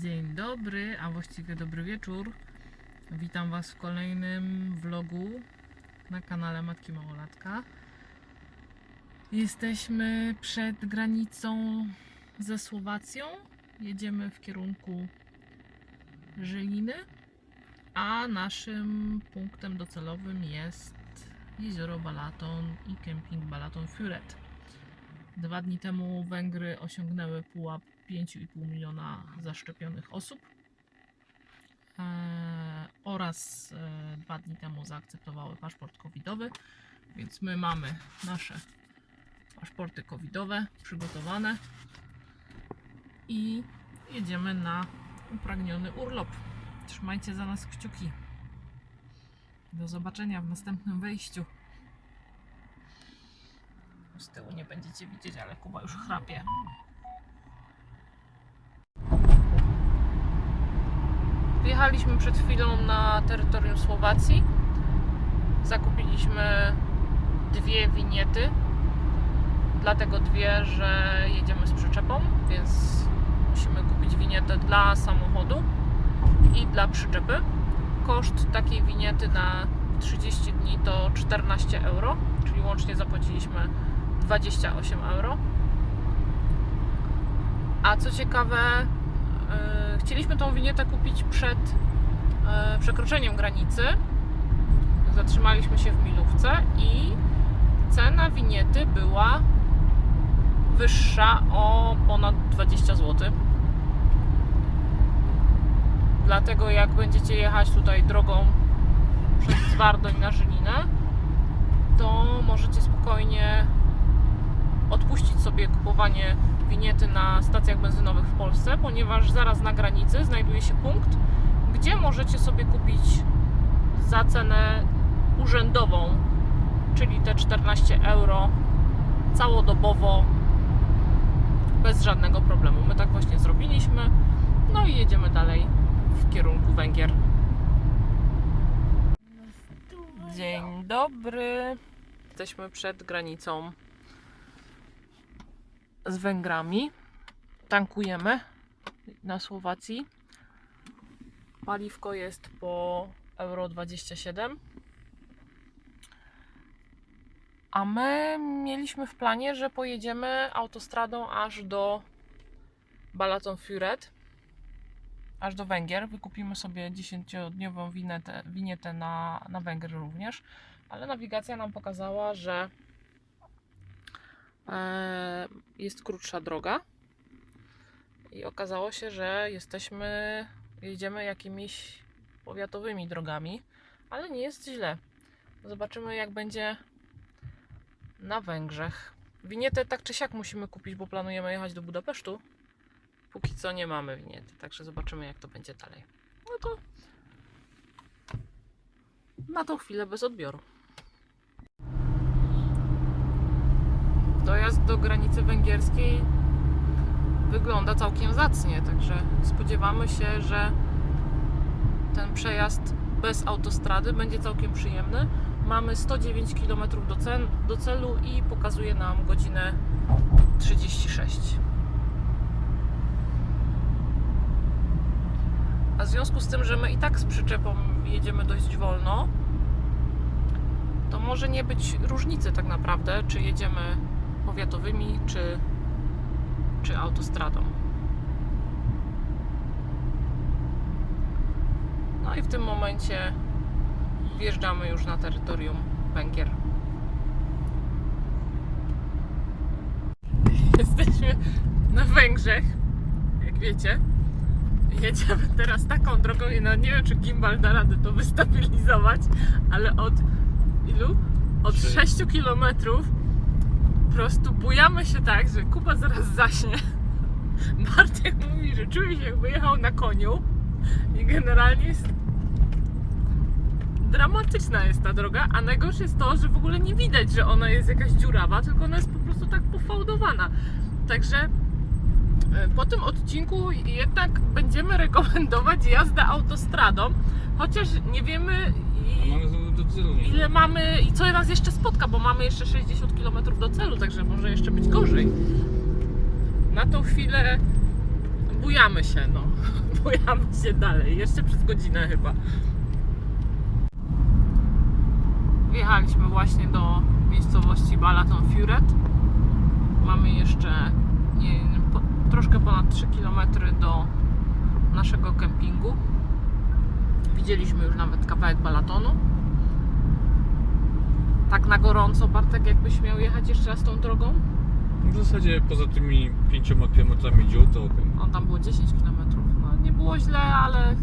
Dzień dobry, a właściwie dobry wieczór. Witam Was w kolejnym vlogu na kanale Matki Małolatka. Jesteśmy przed granicą ze Słowacją. Jedziemy w kierunku Żyliny, a naszym punktem docelowym jest jezioro Balaton i kemping Balaton Furet. Dwa dni temu Węgry osiągnęły pułap 5,5 miliona zaszczepionych osób e, oraz e, dwa dni temu zaakceptowały paszport covidowy, więc my mamy nasze paszporty covidowe przygotowane i jedziemy na upragniony urlop. Trzymajcie za nas kciuki. Do zobaczenia w następnym wejściu. Z tyłu nie będziecie widzieć, ale Kuba już chrapie. Wjechaliśmy przed chwilą na terytorium Słowacji. Zakupiliśmy dwie winiety. Dlatego dwie, że jedziemy z przyczepą, więc musimy kupić winietę dla samochodu i dla przyczepy. Koszt takiej winiety na 30 dni to 14 euro, czyli łącznie zapłaciliśmy 28 euro. A co ciekawe, chcieliśmy tą winietę kupić przed yy, przekroczeniem granicy. Zatrzymaliśmy się w Milówce i cena winiety była wyższa o ponad 20 zł. Dlatego jak będziecie jechać tutaj drogą przez Zwardoń na Żylinę, to możecie spokojnie odpuścić sobie kupowanie winiety na stacjach benzynowych w Polsce, ponieważ zaraz na granicy znajduje się punkt, gdzie możecie sobie kupić za cenę urzędową, czyli te 14 euro całodobowo bez żadnego problemu. My tak właśnie zrobiliśmy. No i jedziemy dalej w kierunku Węgier. Dzień dobry. Jesteśmy przed granicą z Węgrami. Tankujemy na Słowacji. Paliwko jest po euro 27. A my mieliśmy w planie, że pojedziemy autostradą aż do Balaton Furet, aż do Węgier. Wykupimy sobie 10-dniową winietę, winietę na, na Węgry również, ale nawigacja nam pokazała, że jest krótsza droga i okazało się, że jesteśmy, jedziemy jakimiś powiatowymi drogami, ale nie jest źle. Zobaczymy jak będzie na Węgrzech. Winietę tak czy siak musimy kupić, bo planujemy jechać do Budapesztu. Póki co nie mamy winiety, także zobaczymy jak to będzie dalej. No to na tą chwilę bez odbioru. Dojazd do granicy węgierskiej wygląda całkiem zacnie, także spodziewamy się, że ten przejazd bez autostrady będzie całkiem przyjemny. Mamy 109 km do, cen, do celu i pokazuje nam godzinę 36. A w związku z tym, że my i tak z przyczepą jedziemy dość wolno, to może nie być różnicy tak naprawdę, czy jedziemy powiatowymi, czy, czy autostradą. No i w tym momencie wjeżdżamy już na terytorium Węgier. Jesteśmy na Węgrzech, jak wiecie. Jedziemy teraz taką drogą i no nie wiem, czy gimbal da radę to wystabilizować, ale od ilu? Od Sześć. 6 kilometrów prostu bujamy się tak, że Kuba zaraz zaśnie. Bartek mówi, że czuje się jakby jechał na koniu i generalnie jest dramatyczna jest ta droga, a najgorsze jest to, że w ogóle nie widać, że ona jest jakaś dziurawa, tylko ona jest po prostu tak pofałdowana. Także e, po tym odcinku jednak będziemy rekomendować jazdę autostradą, chociaż nie wiemy i- ile mamy i co nas jeszcze spotka, bo mamy jeszcze 60 km do celu, także może jeszcze być gorzej. Na tą chwilę bujamy się, no. Bujamy się dalej, jeszcze przez godzinę chyba. Wjechaliśmy właśnie do miejscowości Balaton Furet. Mamy jeszcze nie, po, troszkę ponad 3 km do naszego kempingu. Widzieliśmy już nawet kawałek Balatonu. Tak na gorąco, Bartek, jakbyś miał jechać jeszcze raz tą drogą? W zasadzie poza tymi 5 kilometrami dziób to okej. On tam było 10 km. No, nie było źle, ale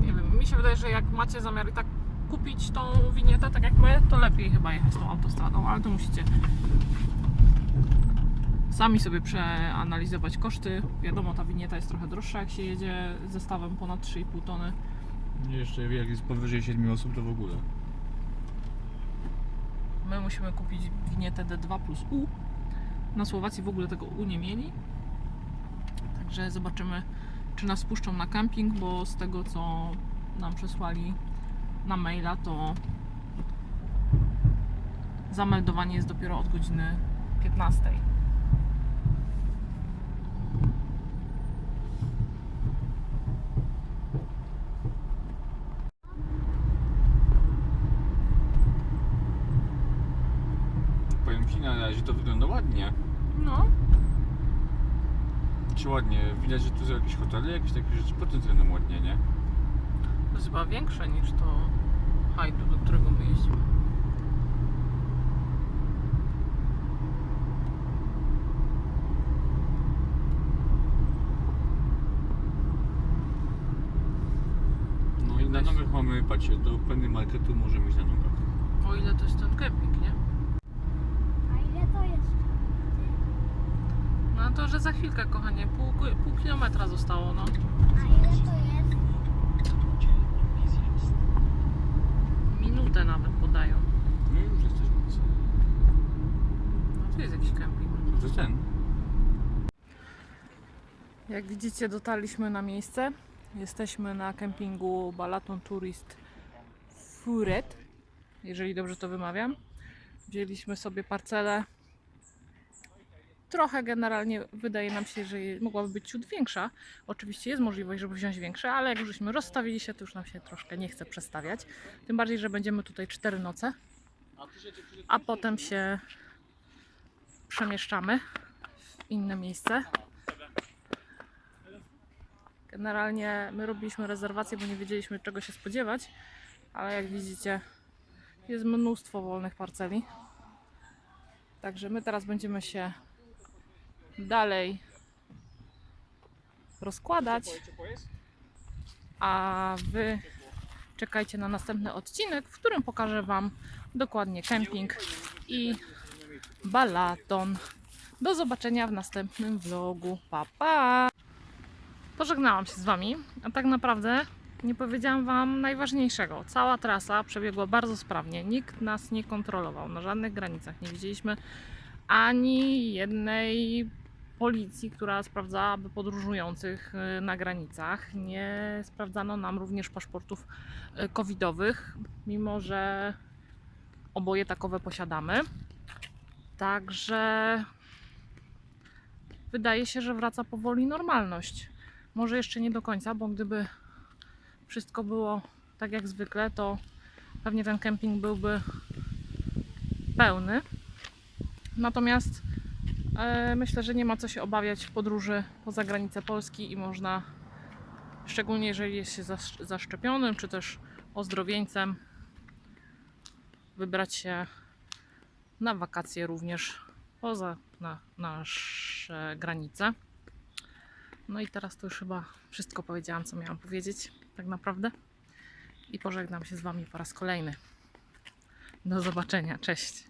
nie wiem, mi się wydaje, że jak macie zamiar i tak kupić tą winietę, tak jak my, to lepiej chyba jechać tą autostradą, ale to musicie sami sobie przeanalizować koszty. Wiadomo, ta winieta jest trochę droższa, jak się jedzie zestawem ponad 3,5 tony. Jeszcze jak jest powyżej 7 osób to w ogóle. My musimy kupić winietę D2 plus U. Na Słowacji w ogóle tego U nie mieli. Także zobaczymy, czy nas puszczą na camping, bo z tego co nam przesłali na maila, to zameldowanie jest dopiero od godziny 15. razie to wygląda ładnie. No, Czy ładnie? Widać, że tu są jakieś hotele, jakieś takie rzeczy pod tym względem ładnie, nie? to jest chyba większe niż to hajdu, do którego my jeździmy. No i na nogach mamy, patrzcie, do pewnej marketu możemy iść na nogach. O ile to jest ten kemping, nie? A ile to jest? No to, że za chwilkę, kochanie, pół, pół kilometra zostało, no. A ile to jest? Minutę nawet podają. No i już jesteśmy. No tu jest jakiś kemping. To ten. Jak widzicie, dotarliśmy na miejsce. Jesteśmy na kempingu Balaton Tourist Furet, jeżeli dobrze to wymawiam. Wzięliśmy sobie parcelę. Trochę generalnie wydaje nam się, że mogłaby być ciut większa. Oczywiście jest możliwość, żeby wziąć większe, ale jak już żeśmy rozstawili się, to już nam się troszkę nie chce przestawiać. Tym bardziej, że będziemy tutaj cztery noce, a potem się przemieszczamy w inne miejsce. Generalnie my robiliśmy rezerwację, bo nie wiedzieliśmy czego się spodziewać, ale jak widzicie jest mnóstwo wolnych parceli. Także my teraz będziemy się dalej rozkładać, a wy czekajcie na następny odcinek, w którym pokażę wam dokładnie kemping i balaton. Do zobaczenia w następnym vlogu. Pa pa! Pożegnałam się z Wami, a tak naprawdę nie powiedziałam Wam najważniejszego. Cała trasa przebiegła bardzo sprawnie. Nikt nas nie kontrolował na żadnych granicach. Nie widzieliśmy ani jednej policji, która sprawdzałaby podróżujących y, na granicach. Nie sprawdzano nam również paszportów y, covidowych, mimo że oboje takowe posiadamy. Także wydaje się, że wraca powoli normalność. Może jeszcze nie do końca, bo gdyby wszystko było tak jak zwykle, to pewnie ten kemping byłby pełny. Natomiast myślę, że nie ma co się obawiać podróży poza granicę Polski i można, szczególnie jeżeli jest się zasz- zaszczepionym, czy też ozdrowieńcem, wybrać się na wakacje również poza na, nasze granice. No i teraz to już chyba wszystko powiedziałam, co miałam powiedzieć, tak naprawdę. I pożegnam się z Wami po raz kolejny. Do zobaczenia, cześć.